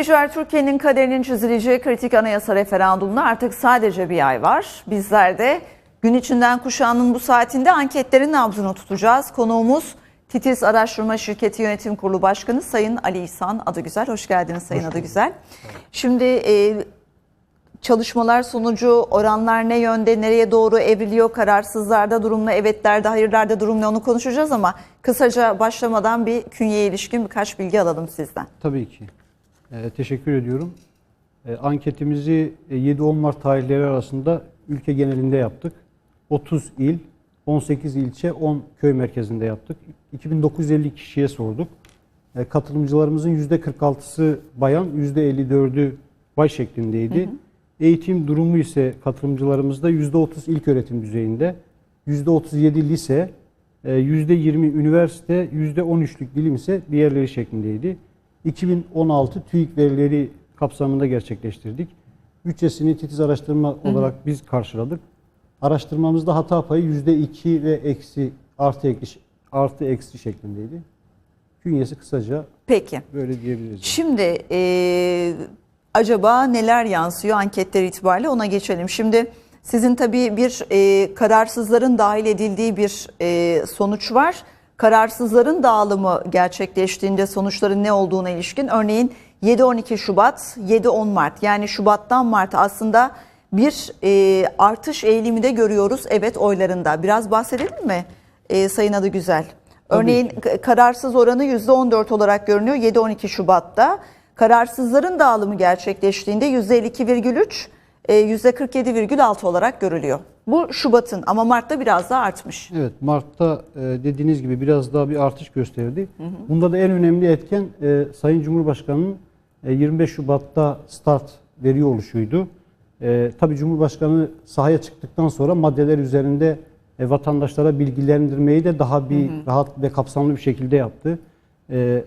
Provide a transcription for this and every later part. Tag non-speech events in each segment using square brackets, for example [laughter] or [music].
Seyirciler, Türkiye'nin kaderinin çizileceği kritik anayasa referandumuna artık sadece bir ay var. Bizler de gün içinden kuşağının bu saatinde anketlerin nabzını tutacağız. Konuğumuz Titiz Araştırma Şirketi Yönetim Kurulu Başkanı Sayın Ali İhsan Adıgüzel. Hoş geldiniz Sayın Adıgüzel. Şimdi e, çalışmalar sonucu oranlar ne yönde, nereye doğru evriliyor, kararsızlarda durum ne, evetlerde, hayırlarda durum ne onu konuşacağız ama kısaca başlamadan bir künyeye ilişkin birkaç bilgi alalım sizden. Tabii ki. Ee, teşekkür ediyorum. Ee, anketimizi e, 7-10 Mart tarihleri arasında ülke genelinde yaptık. 30 il, 18 ilçe, 10 köy merkezinde yaptık. 2950 kişiye sorduk. Katılımcılarımızın %46'sı bayan, %54'ü bay şeklindeydi. Eğitim durumu ise katılımcılarımızda %30 ilk öğretim düzeyinde, %37 lise, e, %20 üniversite, %13'lük dilim ise diğerleri şeklindeydi. 2016 TÜİK verileri kapsamında gerçekleştirdik. Bütçesini titiz araştırma olarak biz karşıladık. Araştırmamızda hata payı %2 ve eksi artı eksi, artı eksi şeklindeydi. Künyesi kısaca Peki. böyle diyebiliriz. Şimdi e, acaba neler yansıyor anketler itibariyle ona geçelim. Şimdi sizin tabii bir e, kararsızların dahil edildiği bir e, sonuç var. Kararsızların dağılımı gerçekleştiğinde sonuçların ne olduğuna ilişkin örneğin 7-12 Şubat, 7-10 Mart yani Şubat'tan Mart'a aslında bir e, artış eğilimi de görüyoruz evet oylarında. Biraz bahsedelim mi e, Sayın Adı Güzel? Örneğin kararsız oranı %14 olarak görünüyor 7-12 Şubat'ta. Kararsızların dağılımı gerçekleştiğinde %52,3, e, %47,6 olarak görülüyor. Bu Şubat'ın ama Mart'ta biraz daha artmış. Evet, Mart'ta e, dediğiniz gibi biraz daha bir artış gösterdi. Bunda da en önemli etken e, Sayın Cumhurbaşkanı'nın e, 25 Şubat'ta start veriyor oluşuydu. E, tabii Cumhurbaşkanı sahaya çıktıktan sonra maddeler üzerinde e, vatandaşlara bilgilendirmeyi de daha bir rahat ve kapsamlı bir şekilde yaptı. E,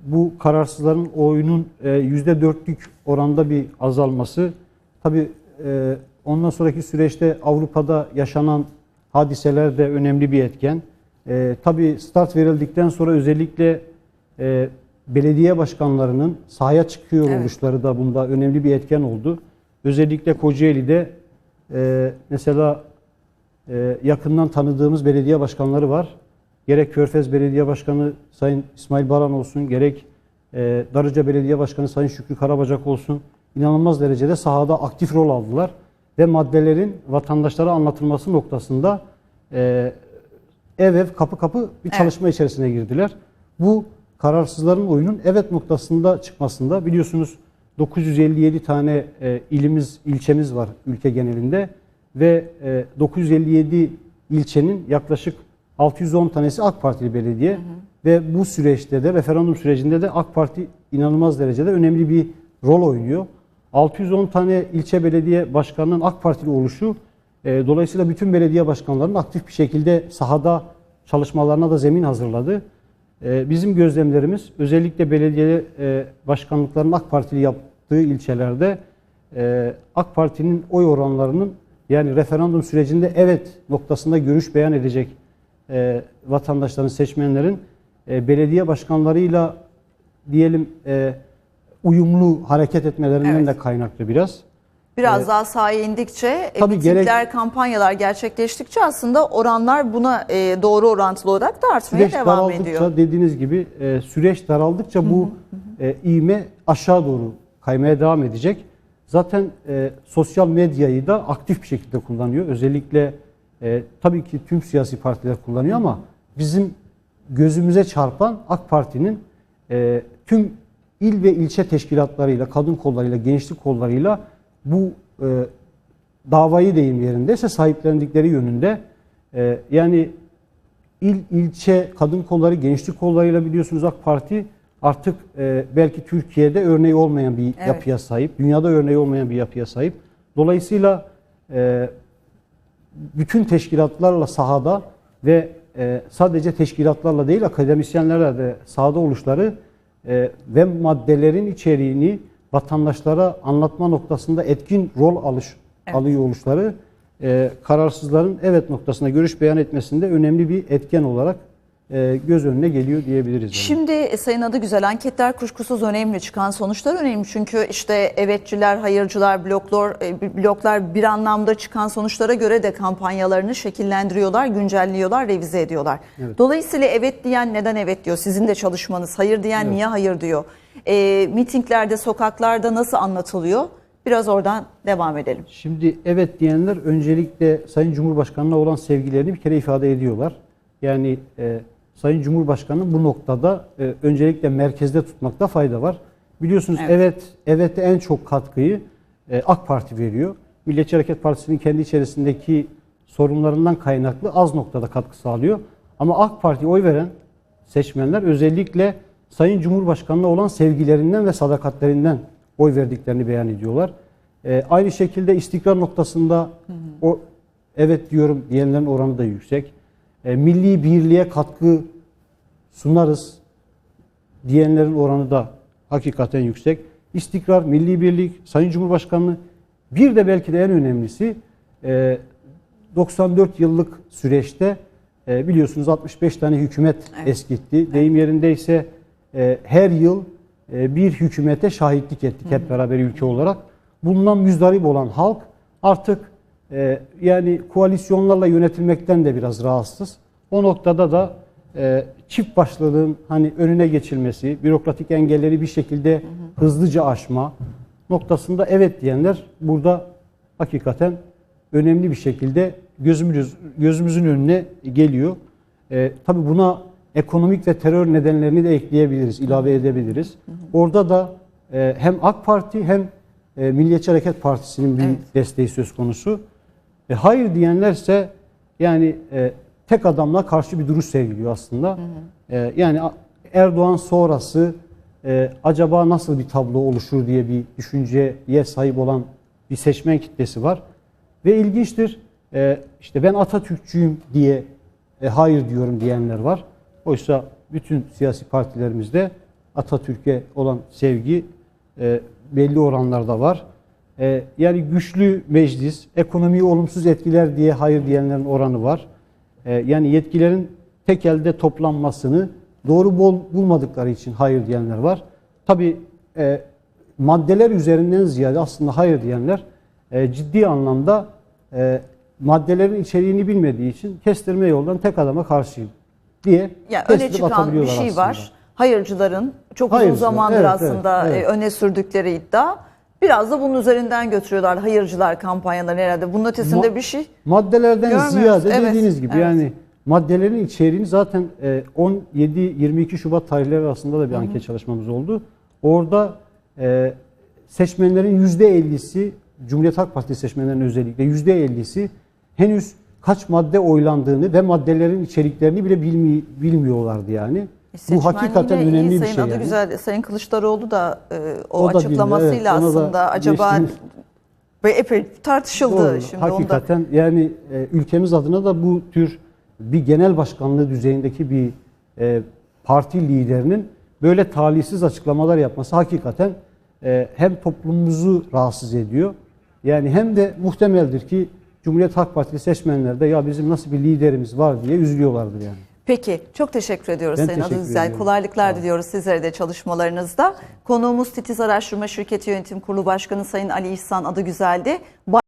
bu kararsızların oyunun e, %4'lük oranda bir azalması tabii e, ondan sonraki süreçte Avrupa'da yaşanan hadiseler de önemli bir etken. E, tabii start verildikten sonra özellikle e, belediye başkanlarının sahaya çıkıyor Evet. oluşları da bunda önemli bir etken oldu. Özellikle Kocaeli'de e, mesela e, yakından tanıdığımız belediye başkanları var. Gerek Körfez Belediye Başkanı Sayın İsmail Baran olsun, gerek e, Darıca Belediye Başkanı Sayın Şükrü Karabacak olsun inanılmaz derecede sahada aktif rol aldılar ve maddelerin vatandaşlara anlatılması noktasında e, ev ev kapı kapı bir Evet. çalışma içerisine girdiler. Bu kararsızların oyunun evet noktasında çıkmasında biliyorsunuz 957 tane e, ilimiz, ilçemiz var ülke genelinde ve e, 957 ilçenin yaklaşık 610 tanesi AK Partili belediye ve bu süreçte de referandum sürecinde de AK Parti inanılmaz derecede önemli bir rol oynuyor. 610 tane ilçe belediye başkanının AK Partili oluşu e, dolayısıyla bütün belediye başkanlarının aktif bir şekilde sahada çalışmalarına da zemin hazırladı. E, bizim gözlemlerimiz özellikle belediye e, başkanlıklarının AK Partili yaptığı ilçelerde e, AK Parti'nin oy oranlarının yani referandum sürecinde evet noktasında görüş beyan edecek e, vatandaşların, seçmenlerin e, belediye başkanlarıyla diyelim e, uyumlu hareket etmelerinden Evet. de kaynaklı biraz. Biraz daha sahaya indikçe, e, mitingler, gerek- kampanyalar gerçekleştikçe aslında oranlar buna e, doğru orantılı olarak da artmaya Süreç devam daraldıkça ediyor. dediğiniz gibi e, süreç daraldıkça bu e, iğme aşağı doğru kaymaya devam edecek. Zaten e, sosyal medyayı da aktif bir şekilde kullanıyor. Özellikle e, tabii ki tüm siyasi partiler kullanıyor ama bizim gözümüze çarpan AK Parti'nin e, tüm il ve ilçe teşkilatlarıyla, kadın kollarıyla, gençlik kollarıyla bu e, davayı deyim yerindeyse sahiplendikleri yönünde e, yani il, ilçe, kadın kolları, gençlik kollarıyla biliyorsunuz AK Parti artık e, belki Türkiye'de örneği olmayan bir Evet. yapıya sahip, dünyada örneği olmayan bir yapıya sahip. Dolayısıyla e, bütün teşkilatlarla sahada ve e, sadece teşkilatlarla değil akademisyenlerle de sahada oluşları e, ve maddelerin içeriğini vatandaşlara anlatma noktasında etkin rol alış, Evet. alıyor oluşları e, kararsızların evet noktasında görüş beyan etmesinde önemli bir etken olarak göz önüne geliyor diyebiliriz. yani. Şimdi e, Sayın Adı Güzel anketler kuşkusuz önemli çıkan sonuçlar önemli çünkü işte evetçiler, hayırcılar, bloklar, e, bloklar bir anlamda çıkan sonuçlara göre de kampanyalarını şekillendiriyorlar, güncelliyorlar, revize ediyorlar. Dolayısıyla evet diyen neden evet diyor? Sizin de çalışmanız. Hayır diyen niye hayır diyor? E, mitinglerde, sokaklarda nasıl anlatılıyor? Biraz oradan devam edelim. Şimdi evet diyenler öncelikle Sayın Cumhurbaşkanı'na olan sevgilerini bir kere ifade ediyorlar. Yani e, Sayın Cumhurbaşkanı bu noktada e, öncelikle merkezde tutmakta fayda var. Biliyorsunuz Evet. evet, evete en çok katkıyı e, AK Parti veriyor. Milliyetçi Hareket Partisi'nin kendi içerisindeki sorunlarından kaynaklı az noktada katkı sağlıyor. Ama AK Parti'ye oy veren seçmenler özellikle Sayın Cumhurbaşkanı'na olan sevgilerinden ve sadakatlerinden oy verdiklerini beyan ediyorlar. Ee, aynı şekilde istikrar noktasında o evet diyorum diyenlerin oranı da yüksek. Ee, milli birliğe katkı sunarız diyenlerin oranı da hakikaten yüksek. İstikrar, milli birlik, Sayın Cumhurbaşkanlığı bir de belki de en önemlisi e, 94 yıllık süreçte e, biliyorsunuz 65 tane hükümet Evet. eskitti. Deyim yerindeyse e, her yıl e, bir hükümete şahitlik ettik hep beraber ülke olarak. Bundan müzdarip olan halk artık e, yani koalisyonlarla yönetilmekten de biraz rahatsız. O noktada da e, çift başlılığın hani önüne geçilmesi, bürokratik engelleri bir şekilde hızlıca aşma noktasında evet diyenler burada hakikaten önemli bir şekilde gözümüz gözümüzün önüne geliyor. E, tabii buna ekonomik ve terör nedenlerini de ekleyebiliriz, ilave edebiliriz. Orada da e, hem AK Parti hem e, Milliyetçi Hareket Partisi'nin bir Evet. desteği söz konusu. E, hayır diyenlerse yani e, tek adamla karşı bir duruş sergiliyor aslında. E, yani Erdoğan sonrası e, acaba nasıl bir tablo oluşur diye bir düşünceye sahip olan bir seçmen kitlesi var. Ve ilginçtir e, işte ben Atatürkçüyüm diye e, hayır diyorum diyenler var. Oysa bütün siyasi partilerimizde Atatürk'e olan sevgi e, belli oranlarda var. E, yani güçlü meclis, ekonomiyi olumsuz etkiler diye hayır diyenlerin oranı var. E, yani yetkilerin tek elde toplanmasını doğru bol, bulmadıkları için hayır diyenler var. Tabi e, maddeler üzerinden ziyade aslında hayır diyenler e, ciddi anlamda e, maddelerin içeriğini bilmediği için kestirme yoldan tek adama karşıyım diye Ya öne çıkan bir şey aslında. var. Hayırcıların çok uzun Hayırcılar, zamandır evet, aslında evet, evet. öne sürdükleri iddia. Biraz da bunun üzerinden götürüyorlar hayırcılar kampanyalarını herhalde. Bunun ötesinde Ma- bir şey. Maddelerden Görmüyoruz, ziyade evet, dediğiniz gibi evet. yani maddelerin içeriğini zaten e, 17-22 Şubat tarihleri arasında da bir anket çalışmamız oldu. Orada e, seçmenlerin %50'si Cumhuriyet Halk Partisi seçmenlerinin özellikle %50'si henüz kaç madde oylandığını ve maddelerin içeriklerini bile bilmi, bilmiyorlardı yani. Bu Seçmen hakikaten yine iyi. önemli bir Sayın şey Adı yani. Güzel, Sayın Kılıçdaroğlu da e, o, O da açıklamasıyla bildi, evet. Aslında acaba geçtiğimiz- [laughs] ve epey tartışıldı Doğru. şimdi onda. Hakikaten yani e, ülkemiz adına da bu tür bir genel başkanlığı düzeyindeki bir e, parti liderinin böyle talihsiz açıklamalar yapması hakikaten e, hem toplumumuzu rahatsız ediyor. Yani hem de muhtemeldir ki Cumhuriyet Halk Partili seçmenler de ya bizim nasıl bir liderimiz var diye üzülüyorlardır yani. Peki çok teşekkür ediyoruz Ben Sayın Adı teşekkür Güzel. ediyorum. Kolaylıklar diliyoruz sizlere de çalışmalarınızda. Konuğumuz Titiz Araştırma Şirketi Yönetim Kurulu Başkanı Sayın Ali İhsan Adı Güzel'di.